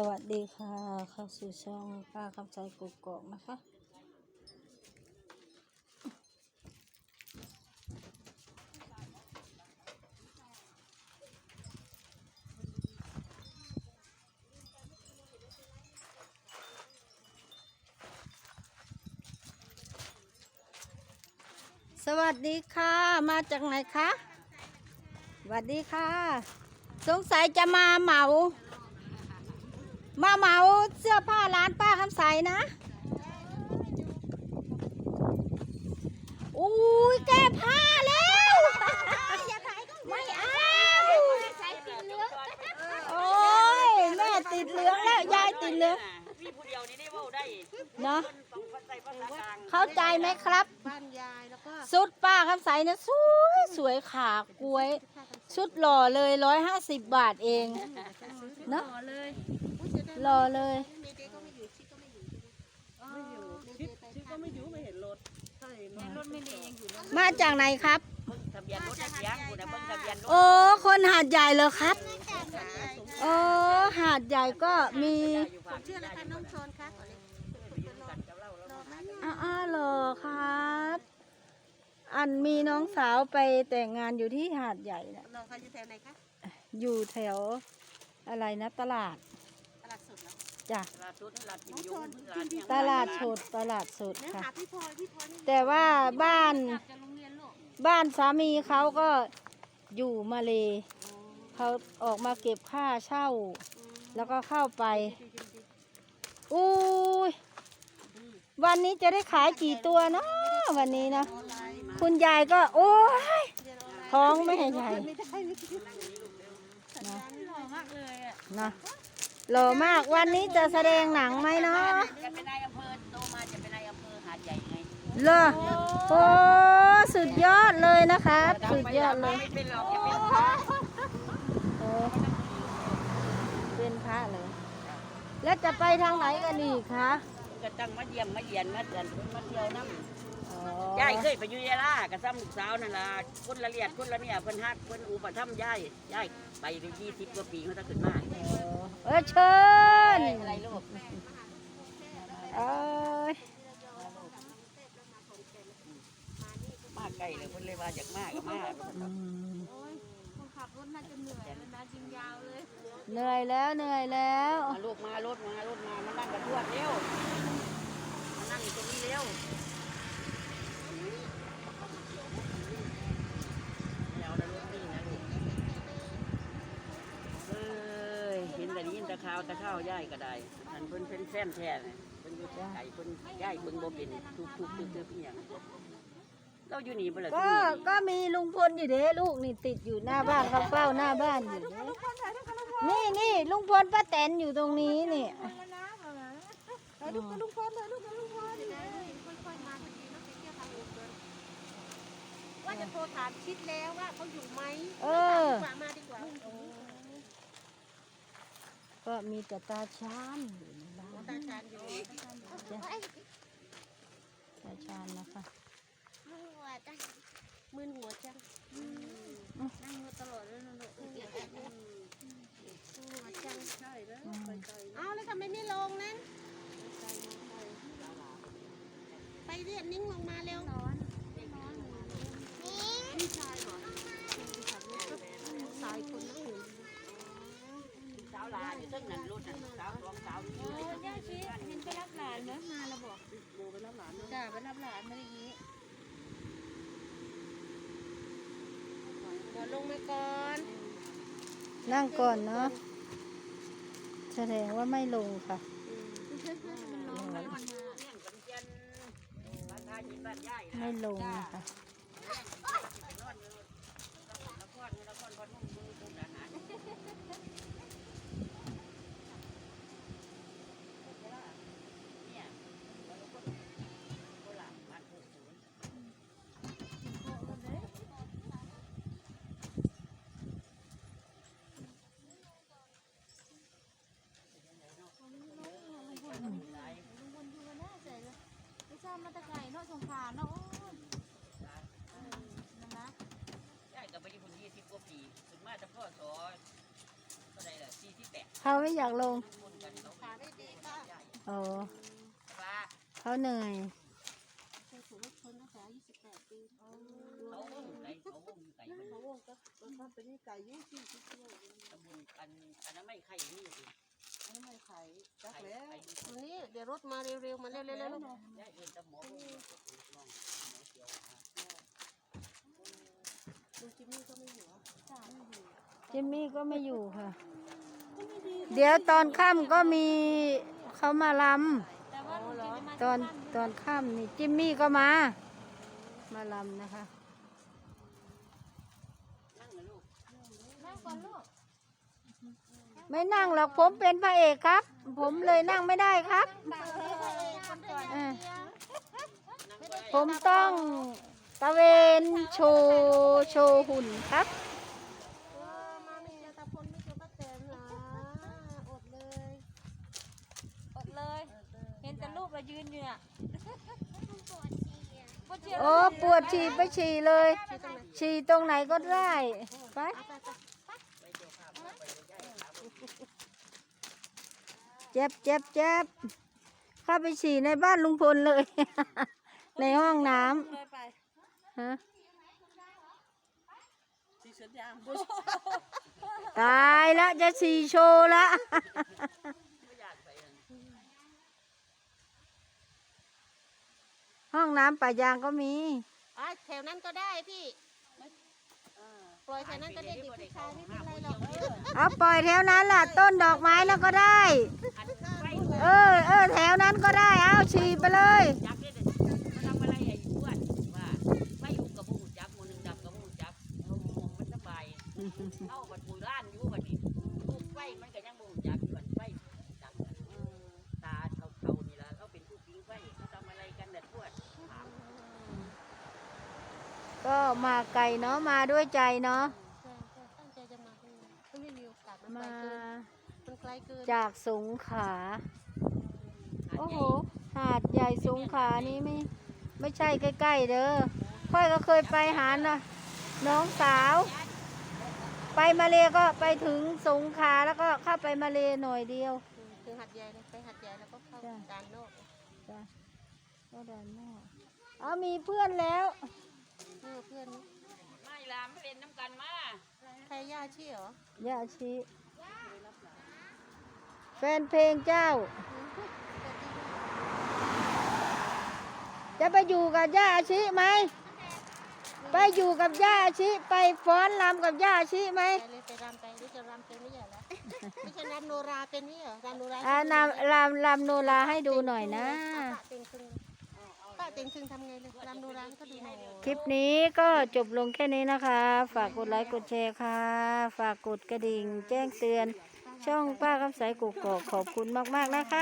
สวัสดีค่ะ เข้าสู่ช่องป้าคำใจกุกกอกนะคะ สวัสดีค่ะ มาจากไหนคะ สวัสดีค่ะ สงสัยจะมาเหมา มาเหมาเสื้อผ้าร้านป้าคำใสนะอุ้ยแก้ผ้าแล้วไม่เอาโอ้ยแม่ติดเหลืองแล้วยายติดเหลืองมีผู้เดียวนี่ได้ว้าได้เนาะเข้าใจไหมครับบ้านยายแล้วก็ชุดป้าคำใสนะสวยสวยขากล้วย ชุดหล่อเลยร้อยห้าสิบบาทเองเนาะ หล่อเลย เมเดก็ไม่อยู่ชิก็ไม่อยู่ไม่อยู่ชิดชิดก็ไม่อยู่ไม่เห็นรถใช่เนอะรถเมเดยังอยู่มาจากไหนครับ เบิ่งทะเบียนรถได้เสียงกูนะเบิ่งทะเบียนรถโอ้ คนหาดใหญ่เลยครับ โอ้ หาดใหญ่ก็มีอยู่ภาคชื่ออะไรคะน้องโซนคะขอเลยกันกับเราแล้วอ้าๆเหรอครับ อันมีน้องสาวไปแต่งงานอยู่ที่หาดใหญ่นะน้องเขาอยู่แถวไหนคะอยู่แถวอะไรนะตลาดตลาดสดเหรอ จ้ะตลาดสดตลาดกิมยงตลาดเนี่ยตลาดสดตลาดสดเนื้อค่ะหาพี่พลอยพี่พลอยนี่แต่ว่าบ้านจะโรงเรียนลูกบ้านสามีเขาก็อยู่มาเลเขาออกมาเก็บค่าเช่า แล้วก็เข้าไปอุ้ยวันนี้จะได้ขายกี่ตัวเนาะวันนี้เนาะคุณยายก็โอ้ยท้องไม่ให้ใหญ่ไม่ได้ไม่ได้นะหล่อมากเลยอะนะ หล่อมากวันนี้จะแสดงหนังไหมเนาะจะเป็นนายอำเภอโตมาจะเป็นนายอำเภอหาดใหญ่ไงเลอโอ้สุดยอดเลยนะครับสุดยอดเลยไม่เป็นหรอกจะเป็นพระโอ้เป็นพระเลย แล้วจะไปทางไหนกันอีกคะก็ตั้งมาเยี่ยมมาเยียนมาเดือนมาเที่ยวน้ำอ๋ยายอเคยไปอยู่ยาลากับซ้ำลูกสาวนั่นล่ะคนละเลียดคนละเนี่ยเพิ่นฮักเพิ่นอุปถัมภ์ยายยายไปได้ยี่สิบกว่าปีเขาตั้งขึ้นมา เออเชิญอะไรลูกเอ้ยมากไกลเลยเพิ่นเลยว่าอยากมากก็มากอืมโอ้ยคนขับรถน่าจะเหนื่อยเลยนะยิงยาวเลยเหนื่อยแล้วเหนื่อยแล้วมาลูกมารถมารถมามานั่งกับทวดเร็วมานั่งอยู่ตรงนี้เร็วเดี๋ยวนะรถนี่นะลูกเอ้ยเห็นแต่ นี้ยินแต่ข่าวแต่ข้าวยายก็ได้ท่านเพิ่นเป็นแฟนแท้เลยเพิ่นอยู่ไก่เพิ่นยายเบิ่งบ่เป็นทุกทุกทุกทุกอย่างเราอยู่นี่บ่ล่ะก็ก็มีลุงพลอยู่เด้ลูกนี่ติดอยู่หน้าบ้านเขาเฝ้าหน้าบ้านอยู่เด้นี่นี่ลุงพลป้าแตนอยู่ตรงนี้นี่ ลูกกับลุงพลเลยลูกกับลุงพลค่อยๆมาพอดีน้องเที่ยวทางอื่นเกินว่าจะโทรถามชิดแล้วว่าเขาอยู่ไหมเออฝากมาดีกว่า ก็มีแต่ตาชานอยู่ในบ้านตาชานอยู่ตาชานนะคะมึนหัวจังนั่งมือตลอดเลยนะลูกหัวจังใช่แล้วเอาแล้วทำไมไม่ลงนั้นไปเรียกนิ้งลงมาเร็วน้อนน้อนนี่ชายเหรอสายคนนั่งอยู่ สาวลาอยู่ซึ่งนั่นรถนั่นสาวส องสาวอยู่ในย่าชิเห็นไปรับหลานเนอะมาแล้วบอกโบไปรับหลานจ้าไปรับหลานมาอย่างนี้ขอลงมาก่อนนั่งก่อนเนาะแสดงว่าไม่ลงค่ะมันร้องแล้วมันมาเลี้ยงกันเจนบ้านท่าหินบ้านย่ายไม่ลงนะคะ ไปนอนอยู่นครนครพนมมือมุกดาหารเนี่ยโคราชบ้านหกศูนย์ ไม่ทราบมาตะไคร่เนาะสงขลาเนาะโอ้ยนั่นนะ ย่ายกับไปอยู่คนยี่สิบ กว่าปีถึงมาจะพ่อสอก็ได้ละสี่สิบแปดเขาไม่อยากลงมุนกันโอ้ว่าเขาเหนื่อยเคยถูกรถชนตั้งแต่อายุ18ปีเขาวงไก่เขาวงไก่มันเขาวงก็มันเป็นไก่ยุ่งที่ที่เที่ยวตะบุญอันอันนั้นไม่ไข่นี่สิไม่ไม่ไข่จักไข่แล้วไข่วันนี้เดี๋ยวรถมาเร็วๆมาเร็วๆเร็วยายเอ็นตะหมอลงน้องหมอเขียวๆลุงจิมมี่ก็ไม่อยู่จ้าไม่อยู่ จิมมี่ก็ไม่อยู่ค่ะ เดี๋ยวตอนค่ำก็มีเขามาลำตอนตอนค่ำนี่จิมมี่ก็มา มาลำนะคะไม่นั่งหรอกผมเป็นพระเอกครับ ผมเลยนั่งไม่ได้ครับ ผมต้องตะเวนโชว์โชว์หุ่นครับ เออมาไม่เจอตาพลไม่เจอป้าแตนนะอดเลย อดเลย เห็นแต่รูปเรายืนอยู่อะปวดฉี่โอ้ปวดฉี่ไปฉี่เลย ฉี่ตรงไหนก็ได้ไปเจ็บเจ็บเจ็บเข้าไปฉี่ในบ้านลุงพลเลย ในห้องน้เลยไปำฮะสีเสือยางตายแล้วจะฉี่โชว์ละ ไม่อยากไปอะ ห้องน้ำป่ายางก็มีอะแถวนั้นก็ได้พี่ปล่อยแถวนั้นก็ได้เด็กผู้ชายไม่เป็นไรหรอกเออเอาปล่อยแถวนั้นล่ะ ต้นดอกไม้แล้วก็ได้อันไฟเออเออแถวนั้นก็ได้เอาฉี่ไปเลย จักเนี่ยมันทำอะไรไอ้อ้วนว่าไฟอยู่กับบูจักหมูหนึ่งดับกับบูจักเอาหมองมันสบายเอาบัดปูร้านอยู่บัดนี้ลูกไฟมันก็ยังบูจักอยู่บัดไฟจักอะตาเท่าๆนี่ละเขาเป็นผู้ปิงไฟเขาทำอะไรกันเด็ดพวดถาม ก็มาไกล เนาะมาด้วยใจเนาะใช่ใช่ตั้งใจจะมาที่นี่ก็ไม่มีโอกาสมันไกลมาเกินมันไกลเกินจากสงขลาโอ้โหหาดใหญ่สงขลานี้ไม่ไม่ใช่ใกล้ๆเด้อค่อยก็เคยไปหานะน้องสาว ไปมาเลก็ไปถึงสงขลาแล้วก็เข้าไปมาเลหน่อยเดียว อืมถึงหัดใหญ่เลยไปหัดใหญ่แล้วก็เข้าจ้ะ ด่านนอกจ้ะก็ด้านนอกเอามีเพื่อนแล้ว เพื่อเพื่อนไม่ลามไม่เล่นน้ำกันมาใครย่าชี่เหรอย่าชีแฟนเพลงเจ้า จะไปอยู่กับย่าอาชิไหม ไปอยู่กับย่าอาชิ ไปฟ้อนรำกับย่าอาชิไหมไปเลยไปรำไปหรือจะรำเป็นไม่ใช่เหรอไม่ใช่รำโนราเป็นนี่เหรอรำโนราอ่านำรำรำโนราให้ดูหน่อยนะ ป้าเต็งคึงป้า เต็งคึงทำไงเลยรำดูร้านก็ดูหน่อย คลิปนี้ก็จบลงแค่นี้นะคะ ฝากกดไลค์กดแชร์ค่ะ ฝากกดกระดิ่ง แจ้งเตือน ช่องป้าคำใสกุกกอกขอบคุณมากๆนะคะ